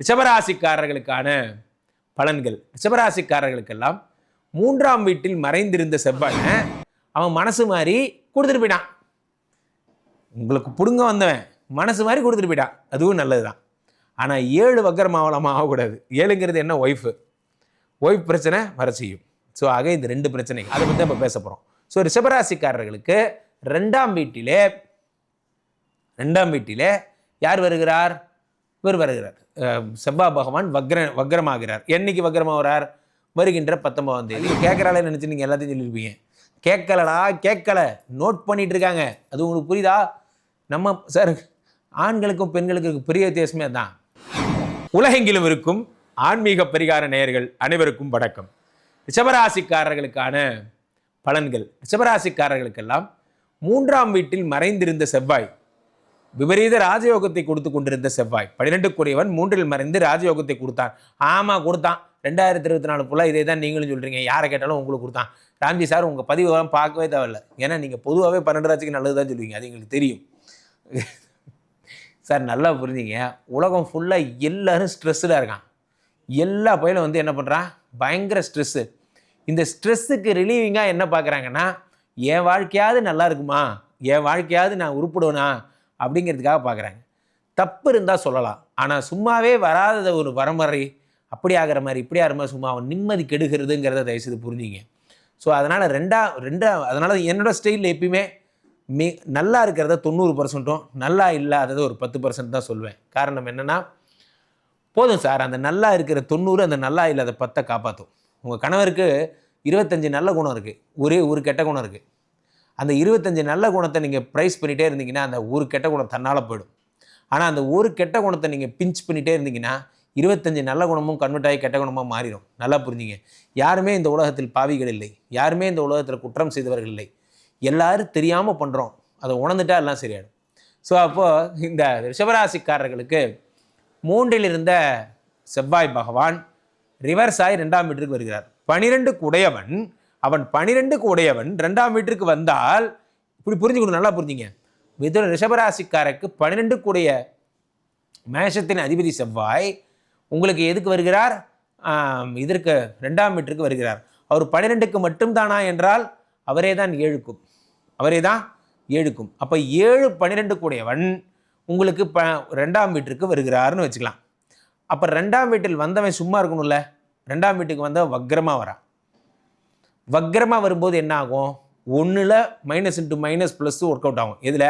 ரிஷபராசிக்காரர்களுக்கான பலன்கள். ரிஷபராசிக்காரர்களுக்கெல்லாம் மூன்றாம் வீட்டில் மறைந்திருந்த செவ்வாயை அவன் மனசு மாதிரி கொடுத்துட்டு போயிட்டான். உங்களுக்கு பிடுங்க வந்தவன் மனசு மாதிரி கொடுத்துட்டு போயிட்டான். அதுவும் நல்லது தான் ஆனால் ஏழு வக்கரமாவளமாக ஆகக்கூடாது. ஏழுங்கிறது என்ன ஒய்ஃபு? ஒய்ஃப் பிரச்சனை வர செய்யும். ஸோ ஆக இந்த ரெண்டு பிரச்சனை அதை பற்றி இப்போ பேச போகிறோம் ஸோ ரிஷபராசிக்காரர்களுக்கு ரெண்டாம் வீட்டிலே ரெண்டாம் வீட்டிலே யார் வருகிறார்? இவர் வருகிறார். செவ்வா செவ்வாய் பகவான் வக்ர வக்ரமாகிறார். என்னைக்கு வக்ரமாகிறார் வருகின்ற பத்தொன்பதாம் தேதி. கேட்குறாலே நினச்சி நீங்கள் எல்லாத்தையும் சொல்லியிருப்பீங்க கேட்கலடா கேட்கல. நோட் பண்ணிட்டு இருக்காங்க அது உங்களுக்கு புரியுதா? நம்ம சார் ஆண்களுக்கும் பெண்களுக்கும் பெரிய வித்தியாசமே தான் உலகெங்கிலும் இருக்கும் ஆன்மீக பரிகார நேயர்கள் அனைவருக்கும் வணக்கம். ரிஷபராசிக்காரர்களுக்கான பலன்கள். ரிஷபராசிக்காரர்களுக்கெல்லாம் மூன்றாம் வீட்டில் மறைந்திருந்த செவ்வாய். விபரீத ராஜயோகத்தை கொடுத்து கொண்டிருந்த செவ்வாய். பன்னிரெண்டுக்குரியவன் மூன்றில் மறைந்து ராஜயோகத்தை கொடுத்தான். ஆமாம் கொடுத்தான். ரெண்டாயிரத்தி இருபத்தி நாலு ஃபுல்லாக இதே தான் நீங்களும் சொல்கிறீங்க யாரை கேட்டாலும் உங்களுக்கு கொடுத்தான். ராம்ஜி சார் உங்கள் பதிவுலாம் பார்க்கவே தேவையில்ல. ஏன்னா நீங்கள் பொதுவாகவே பன்னெண்டு ராசிக்கு நல்லது தான் சொல்லுவீங்க. அது எங்களுக்கு தெரியும். சார் நல்லா புரிஞ்சுங்க. உலகம் ஃபுல்லாக எல்லோரும் ஸ்ட்ரெஸ்ஸில் இருக்கான். எல்லா பயிலும் வந்து என்ன பண்ணுறான் பயங்கர ஸ்ட்ரெஸ்ஸு இந்த ஸ்ட்ரெஸ்ஸுக்கு ரிலீவிங்காக என்ன பார்க்குறாங்கன்னா என் வாழ்க்கையாவது நல்லா இருக்குமா? என் வாழ்க்கையாவது நான் உருப்பிடுவேனா? அப்படிங்கிறதுக்காக பார்க்குறாங்க. தப்பு இருந்தால் சொல்லலாம். ஆனால் சும்மாவே வராதத ஒரு வரமுறை அப்படி ஆகிற மாதிரி இப்படி ஆகிற மாதிரி சும்மா அவன் நிம்மதி கெடுகிறதுங்கிறத தயவுசெய்து புரிஞ்சுங்க. ஸோ அதனால் ரெண்டா ரெண்டா அதனால் என்னோடய ஸ்டைலில் எப்பயுமே மே நல்லா இருக்கிறத தொண்ணூறு பர்சன்ட்டும் நல்லா இல்லாததை ஒரு பத்து பர்சன்ட் தான் சொல்லுவேன் காரணம் என்னென்னா போதும் சார் அந்த நல்லா இருக்கிற தொண்ணூறு அந்த நல்லா இல்லாத பத்தை காப்பாற்றும் உங்கள் கணவருக்கு இருபத்தஞ்சி நல்ல குணம் இருக்குது ஒரே ஒரு கெட்ட குணம் இருக்குது அந்த இருபத்தஞ்சி நல்ல குணத்தை நீங்கள் ப்ரைஸ் பண்ணிகிட்டே இருந்தீங்கன்னா அந்த ஒரு கெட்ட குணம் தன்னால் போயிடும். ஆனால் அந்த ஒரு கெட்ட குணத்தை நீங்கள் பிஞ்ச் பண்ணிகிட்டே இருந்தீங்கன்னா இருபத்தஞ்சி நல்ல குணமும் கன்வெர்ட் ஆகி கெட்ட குணமாக மாறிடும். நல்லா புரிஞ்சுங்க. யாருமே இந்த உலகத்தில் பாவிகள் இல்லை. யாருமே இந்த உலகத்தில் குற்றம் செய்தவர்கள் இல்லை. எல்லாரும் தெரியாமல் பண்ணுறோம் அதை உணர்ந்துட்டா எல்லாம் சரியாயிடும். ஸோ அப்போது இந்த ரிஷபராசிக்காரர்களுக்கு மூன்றில் இருந்த செவ்வாய் பகவான் ரிவர்ஸ் ஆகி ரெண்டாம் வீட்டிற்கு வருகிறார். பனிரெண்டுக்கு உடையவன் அவன் பனிரெண்டுக்கு உடையவன் ரெண்டாம் வீட்டிற்கு வந்தால் இப்படி புரிஞ்சுக்கணும் நல்லா புரிஞ்சுங்க. மிதுன ரிஷபராசிக்காரருக்கு பன்னிரெண்டுக்கு உடைய மேஷத்தின் அதிபதி செவ்வாய் உங்களுக்கு எதுக்கு வருகிறார்? இதற்கு ரெண்டாம் வீட்டிற்கு வருகிறார். அவர் பன்னிரெண்டுக்கு மட்டும்தானா என்றால் அவரே தான் ஏழுக்கும். அவரே தான் ஏழுக்கும். அப்போ ஏழு பன்னிரெண்டு உடையவன் உங்களுக்கு ப ரெண்டாம் வீட்டிற்கு வருகிறாருன்னு வச்சுக்கலாம். அப்போ ரெண்டாம் வீட்டில் வந்தவன் சும்மா இருக்கணும்ல? ரெண்டாம் வீட்டுக்கு வந்தவன் வக்ரமாக வரான் வக்ரமாக வரும்போது என்ன ஆகும்? ஒன்றில் minus into minus plus work out ஆகும். இதில்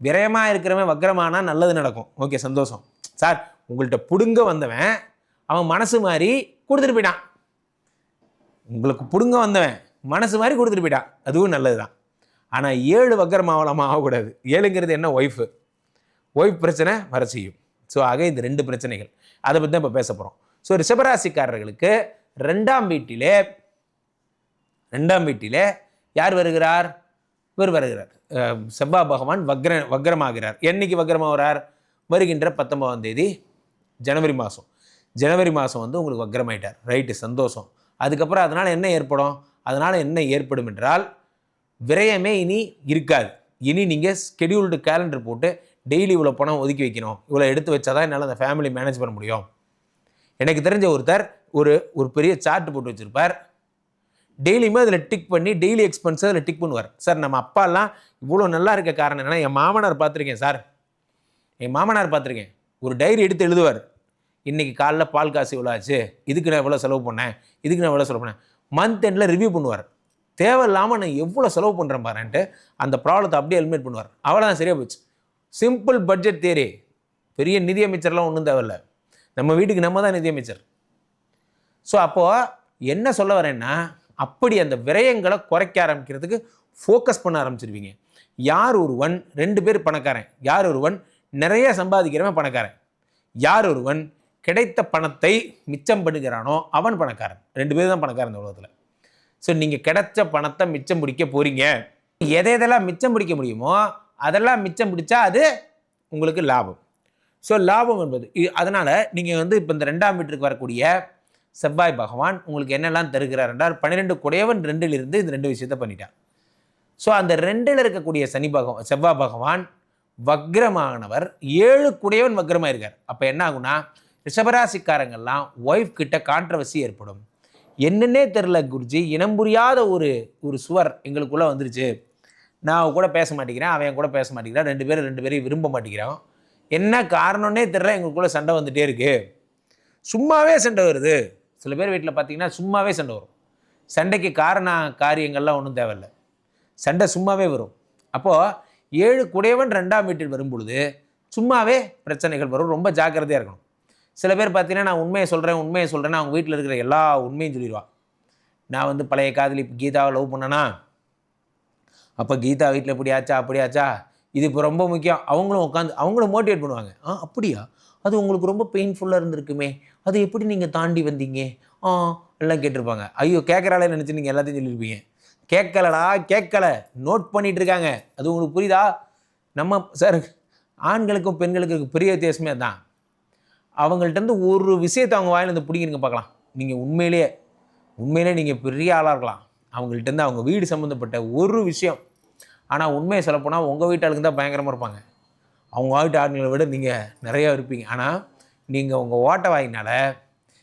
விரயமாக இருக்கிறவன் வக்ரமானா நல்லது நடக்கும். ஓகே சந்தோஷம். சார் உங்கள்கிட்ட பிடுங்க வந்தவன் அவன் மனசு மாதிரி கொடுத்துட்டு போயிட்டான். உங்களுக்கு பிடுங்க வந்தவன் மனசு மாதிரி கொடுத்துட்டு போயிட்டான். அதுவும் நல்லது தான் ஆனால் ஏழு வக்கரமாவளமாக ஆகக்கூடாது. ஏழுங்கிறது என்ன? ஒய்ஃபு ஒய்ஃப் பிரச்சனை வர செய்யும். ஸோ ஆக இந்த ரெண்டு பிரச்சனைகள். அதை பற்றி தான் இப்போ பேச போகிறோம் ஸோ ரிஷபராசிக்காரர்களுக்கு ரெண்டாம் வீட்டிலே ரெண்டாம் வீட்டிலே யார் வருகிறார்? இவர் வருகிறார். செவ்வா செவ்வாய் பகவான் வக்ர வக்ரமாகிறார். என்னைக்கு வக்ரமாகிறார் வருகின்ற பத்தொன்பதாம் தேதி ஜனவரி மாதம் ஜனவரி மாதம் வந்து உங்களுக்கு வக்ரமாயிட்டார். ரைட்டு சந்தோஷம். அதுக்கப்புறம் அதனால் என்ன ஏற்படும்? அதனால் என்ன ஏற்படும் என்றால் விரயமே இனி இருக்காது. இனி நீங்கள் ஸ்கெடியூல்டு கேலண்டர் போட்டு டெய்லி இவ்வளோ பணம் ஒதுக்கி வைக்கணும். இவ்வளோ எடுத்து வச்சா தான் என்னால் அந்த ஃபேமிலி மேனேஜ் பண்ண முடியும். எனக்கு தெரிஞ்ச ஒருத்தர் ஒரு ஒரு பெரிய சார்ட் போட்டு வச்சுருப்பார். டெய்லியுமே அதில் டிக் பண்ணி டெய்லி எக்ஸ்பென்ஸ் அதில் டிக் பண்ணுவார். சார் நம்ம அப்பாலாம் இவ்வளோ நல்லா இருக்க காரணம் என்னென்னா என் மாமனார் பார்த்துருக்கேன் சார். என் மாமனார் பார்த்துருக்கேன். ஒரு டைரி எடுத்து எழுதுவார். இன்றைக்கி காலைல பால் காசு இவ்வளோ ஆச்சு. இதுக்கு நான் எவ்வளோ செலவு பண்ணேன். இதுக்கு நான் எவ்வளோ செலவு பண்ணேன். மந்த் எண்டில் ரிவ்யூ பண்ணுவார். தேவையில்லாமல் நான் எவ்வளோ செலவு பண்ணுறேன் பாருன்ட்டு அந்த ப்ராப்ளத்தை அப்படியே எலிமினேட் பண்ணுவார். அவ்வளோதான் சரியாக போச்சு. சிம்பிள் பட்ஜெட் தேரி பெரிய நிதியமைச்சர்லாம் ஒன்றும் தேவையில்ல. நம்ம வீட்டுக்கு நம்ம தான் நிதியமைச்சர். ஸோ அப்போது என்ன சொல்ல வரேன்னா அப்படி அந்த விரயங்களை குறைக்க ஆரம்பிக்கிறதுக்கு ஃபோக்கஸ் பண்ண ஆரம்பிச்சிருவீங்க. யார் ஒருவன்? ரெண்டு பேர் பணக்காரன். யார் ஒருவன்? நிறைய சம்பாதிக்கிறவன் பணக்காரன். யார் ஒருவன்? கிடைத்த பணத்தை மிச்சம் பண்ணுகிறானோ அவன் பணக்காரன். ரெண்டு பேர் தான் பணக்காரன் இந்த உலகத்தில். ஸோ நீங்கள் கிடைச்ச பணத்தை மிச்சம் பிடிக்க போகிறீங்க எதை எதெல்லாம் மிச்சம் பிடிக்க முடியுமோ அதெல்லாம் மிச்சம் பிடிச்சா அது உங்களுக்கு லாபம். ஸோ லாபம் என்பது அதனால் நீங்கள் வந்து இப்போ இந்த ரெண்டாம் வீட்டுக்கு வரக்கூடிய செவ்வாய் பகவான் உங்களுக்கு என்னெல்லாம் தருகிறார் என்றால் பன்னிரெண்டு குடையவன் ரெண்டில் இருந்து இந்த ரெண்டு விஷயத்தை பண்ணிட்டான். ஸோ அந்த ரெண்டில் இருக்கக்கூடிய சனி பகவான் செவ்வாய் பகவான் வக்ரமானவர் ஏழு குடையவன் வக்ரமாக இருக்கார் அப்போ என்ன ஆகும்னா ரிஷபராசிக்காரங்கள்லாம் ஒய்ஃப் கிட்ட கான்ட்ரவர்சி ஏற்படும். என்னன்னே தெரில குருஜி இனம் புரியாத ஒரு ஒரு சுவர் எங்களுக்குள்ளே வந்துருச்சு. நான் அவ கூட பேச மாட்டேங்கிறேன் அவன் கூட பேச மாட்டேங்கிறான் ரெண்டு பேரும் ரெண்டு பேரையும் விரும்ப மாட்டேங்கிறான் என்ன காரணம்னே தெரில எங்களுக்குள்ளே சண்டை வந்துகிட்டே இருக்குது சும்மாவே சண்டை வருது. சில பேர் வீட்டில் பார்த்தீங்கன்னா சும்மாவே சண்டை வரும். சண்டைக்கு காரண காரியங்கள்லாம் ஒன்றும் தேவையில்லை. சண்டை சும்மாவே வரும். அப்போது ஏழு குடையவன் ரெண்டாம் வீட்டில் வரும்பொழுது சும்மாவே பிரச்சனைகள் வரும். ரொம்ப ஜாக்கிரதையாக இருக்கணும். சில பேர் பார்த்தீங்கன்னா நான் உண்மையை சொல்கிறேன் உண்மையை சொல்கிறேன்னா அவங்க வீட்டில் இருக்கிற எல்லா உண்மையும் சொல்லிடுவான் நான் வந்து பழைய காதலி கீதாவை லவ் பண்ணனா? அப்போ கீதா வீட்டில் இப்படி ஆச்சா அப்படி ஆச்சா? இது இப்போ ரொம்ப முக்கியம். அவங்களும் உட்காந்து அவங்களும் மோட்டிவேட் பண்ணுவாங்க. ஆ அப்படியா? அது உங்களுக்கு ரொம்ப பெயின்ஃபுல்லாக இருந்திருக்குமே. அது எப்படி நீங்கள் தாண்டி வந்தீங்க? ஆ எல்லாம் கேட்டிருப்பாங்க. ஐயோ கேட்குறாளே நினச்சி நீங்கள் எல்லாத்தையும் சொல்லியிருப்பீங்க. கேட்கலடா கேட்கல. நோட் பண்ணிட்டு இருக்காங்க அது உங்களுக்கு புரியுதா? நம்ம சார் ஆண்களுக்கும் பெண்களுக்கும் பெரிய வித்தியாசமே தான் அவங்கள்ட்ட ஒரு விஷயத்தை அவங்க வாயில இருந்து பிடிக்கிறீங்க பார்க்கலாம். நீங்கள் உண்மையிலேயே உண்மையிலே நீங்கள் பெரிய ஆளாக இருக்கலாம். அவங்கள்ட்ட அவங்க வீடு சம்மந்தப்பட்ட ஒரு விஷயம். ஆனால் உண்மையை சொல்லப்போனால் உங்கள் வீட்டாளுக்கு தான் பயங்கரமாக இருப்பாங்க. அவங்க வீட்டு ஆளுங்களை விட நீங்கள் நிறையா இருப்பீங்க. ஆனால் நீங்கள் உங்கள் ஓட்ட வாயினால்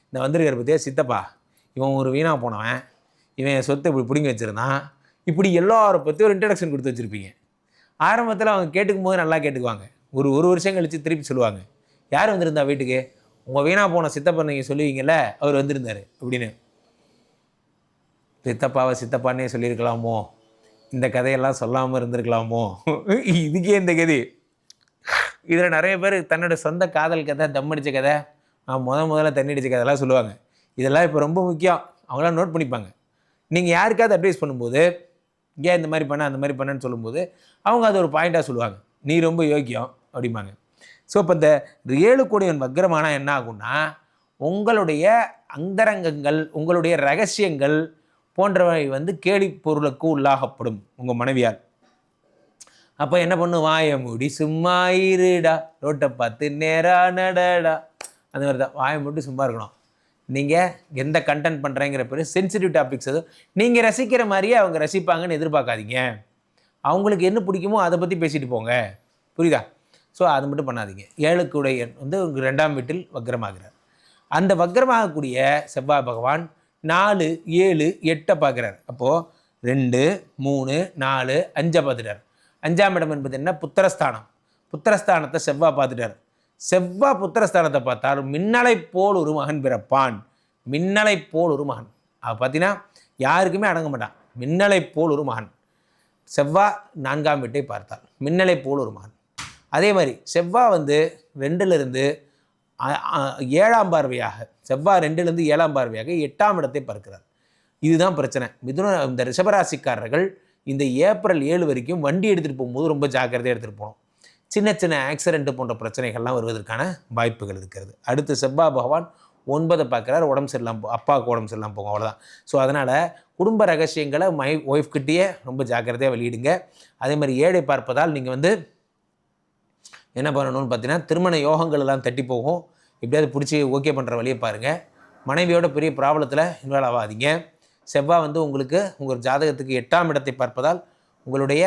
இந்த வந்திருக்கிற பற்றியா சித்தப்பா இவன் ஒரு வீணாக போனவன் இவன் என் சொத்தை இப்படி பிடிங்கி வச்சுருந்தான் இப்படி எல்லாரை பற்றி ஒரு இன்ட்ரடக்ஷன் கொடுத்து வச்சுருப்பீங்க. ஆரம்பத்தில் அவங்க கேட்டுக்கும் போது நல்லா கேட்டுக்குவாங்க. ஒரு ஒரு வருஷம் கழித்து திருப்பி சொல்லுவாங்க. யார் வந்திருந்தா வீட்டுக்கு? உங்கள் வீணாக போன சித்தப்பா நீங்கள் சொல்லுவீங்கள்ல அவர் வந்திருந்தார் அப்படின்னு. சித்தப்பாவை சித்தப்பான்னே சொல்லியிருக்கலாமோ? இந்த கதையெல்லாம் சொல்லாமல் இருந்திருக்கலாமோ? இதுக்கே இந்த கதை. இதில் நிறைய பேர் தன்னோட சொந்த காதல் கதை தம் அடித்த கதை நான் முத முதல்ல தண்ணி அடித்த கதைலாம் சொல்லுவாங்க. இதெல்லாம் இப்போ ரொம்ப முக்கியம். அவங்களாம் நோட் பண்ணிப்பாங்க. நீங்கள் யாருக்காவது அட்வைஸ் பண்ணும்போது ஏன் இந்த மாதிரி பண்ண அந்த மாதிரி பண்ணன்னு சொல்லும்போது அவங்க அது ஒரு பாயிண்ட்டாக சொல்லுவாங்க. நீ ரொம்ப யோக்கியம் அப்படிம்பாங்க. ஸோ இப்போ இந்த ஏழு கோடியன் வக்ரமானா என்ன ஆகும்னா உங்களுடைய அந்தரங்கங்கள் உங்களுடைய ரகசியங்கள் போன்றவை வந்து கேலி பொருளுக்கு உள்ளாகப்படும் உங்கள் மனைவியால். அப்போ என்ன பண்ணு? வாய மூடி சும்மா இருடா. ரோட்டை பார்த்து நேரா நடடா. அந்த மாதிரி தான். வாயை மூடி சும்மா இருக்கணும். நீங்கள் எந்த கண்டென்ட் பண்ணுறேங்கிற பேர் சென்சிட்டிவ் டாபிக்ஸ் எதுவும். நீங்கள் ரசிக்கிற மாதிரியே அவங்க ரசிப்பாங்கன்னு எதிர்பார்க்காதீங்க. அவங்களுக்கு என்ன பிடிக்குமோ அதை பற்றி பேசிட்டு போங்க. புரியுதா? ஸோ அது மட்டும் பண்ணாதீங்க. ஏழுக்குடைய வந்து உங்கள் ரெண்டாம் வீட்டில் வக்ரமாகிறார். அந்த வக்ரமாகக்கூடிய செவ்வாய் பகவான் நாலு ஏழு எட்டை பார்க்குறார். அப்போது ரெண்டு மூணு நாலு அஞ்சை பார்த்துட்டார். அஞ்சாம் இடம் என்பது என்ன? புத்திரஸ்தானம். புத்திரஸ்தானத்தை செவ்வாய் பார்த்துட்டார். செவ்வாய் புத்திரஸ்தானத்தை பார்த்தால் மின்னலை போல் ஒரு மகன் பிறப்பான். மின்னலை போல் ஒரு மகன். அவ பார்த்தீங்கன்னா யாருக்குமே அடங்க மாட்டான். மின்னலை போல் ஒரு மகன். செவ்வாய் நான்காம் வீட்டை பார்த்தாள் மின்னலை போல் ஒரு மகன். அதே மாதிரி செவ்வாய் வந்து ரெண்டிலிருந்து ஏழாம் பார்வையாக செவ்வாய் ரெண்டிலிருந்து ஏழாம் பார்வையாக எட்டாம் இடத்தை பார்க்கிறார். இதுதான் பிரச்சனை. மிதுன இந்த ரிஷபராசிக்காரர்கள் இந்த ஏப்ரல் ஏழு வரைக்கும் வண்டி எடுத்துகிட்டு போகும்போது ரொம்ப ஜாக்கிரதையாக எடுத்துகிட்டு போகணும். சின்ன சின்ன ஆக்சிடென்ட் போன்ற பிரச்சனைகள்லாம் வருவதற்கான வாய்ப்புகள் இருக்கிறது. அடுத்து செவ்வாய் பகவான் ஒன்பதை பார்க்குறாரு. உடம்பு சரியில்லாமல் அப்பாவுக்கு உடம்பு சரியில்லாம போகும். அவ்வளோதான் ஸோ அதனால் குடும்ப ரகசியங்களை மை ஒய்ஃப் கிட்டேயே ரொம்ப ஜாக்கிரதையாக வெளியிடுங்க. அதே மாதிரி ஏழை பார்ப்பதால் நீங்கள் வந்து என்ன பண்ணணும்னு பார்த்தீங்கன்னா திருமண யோகங்கள் எல்லாம் தட்டி போகும். எப்படியாவது பிடிச்சி ஓகே பண்ணுற வழியை பாருங்கள் மனைவியோட பெரிய ப்ராப்ளத்தில் இன்வால்வ் ஆகாதீங்க. செவ்வாய் வந்து உங்களுக்கு உங்கள் ஜாதகத்துக்கு எட்டாம் இடத்தை பார்ப்பதால் உங்களுடைய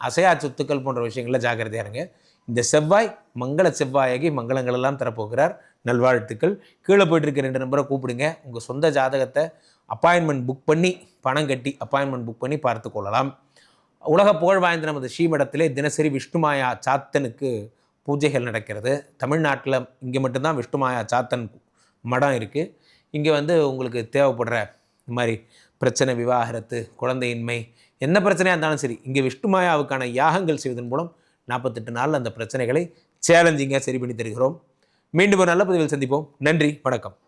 அசையா சொத்துக்கள் போன்ற விஷயங்களில் ஜாக்கிரதையா இருங்க. இந்த செவ்வாய் மங்கள செவ்வாயாகி மங்களங்கள் எல்லாம் தரப்போகிறார். நல்வாழ்த்துக்கள். கீழே போயிட்டுருக்க ரெண்டு நம்பரை கூப்பிடுங்க. உங்கள் சொந்த ஜாதகத்தை அப்பாயின்மெண்ட் புக் பண்ணி பணம் கட்டி அப்பாயின்மெண்ட் புக் பண்ணி பார்த்து கொள்ளலாம். உலக புகழ் வாய்ந்த நமது ஸ்ரீமடத்திலே தினசரி விஷ்ணுமாயா சாத்தனுக்கு பூஜைகள் நடக்கிறது. தமிழ்நாட்டில் இங்கே மட்டும்தான் விஷ்ணுமாயா சாத்தன் மடம் இருக்குது இங்கே வந்து உங்களுக்கு தேவைப்படுற இந்த மாதிரி பிரச்சனை விவாகரத்து குழந்தையின்மை என்ன பிரச்சனையாக இருந்தாலும் சரி இங்கே விஷ்ணுமாயாவுக்கான யாகங்கள் செய்வதன் மூலம் நாற்பத்தெட்டு நாளில் அந்த பிரச்சனைகளை சேலஞ்சிங்காக சரி பண்ணி தருகிறோம். மீண்டும் ஒரு நல்ல பதிவில் சந்திப்போம். நன்றி வணக்கம்.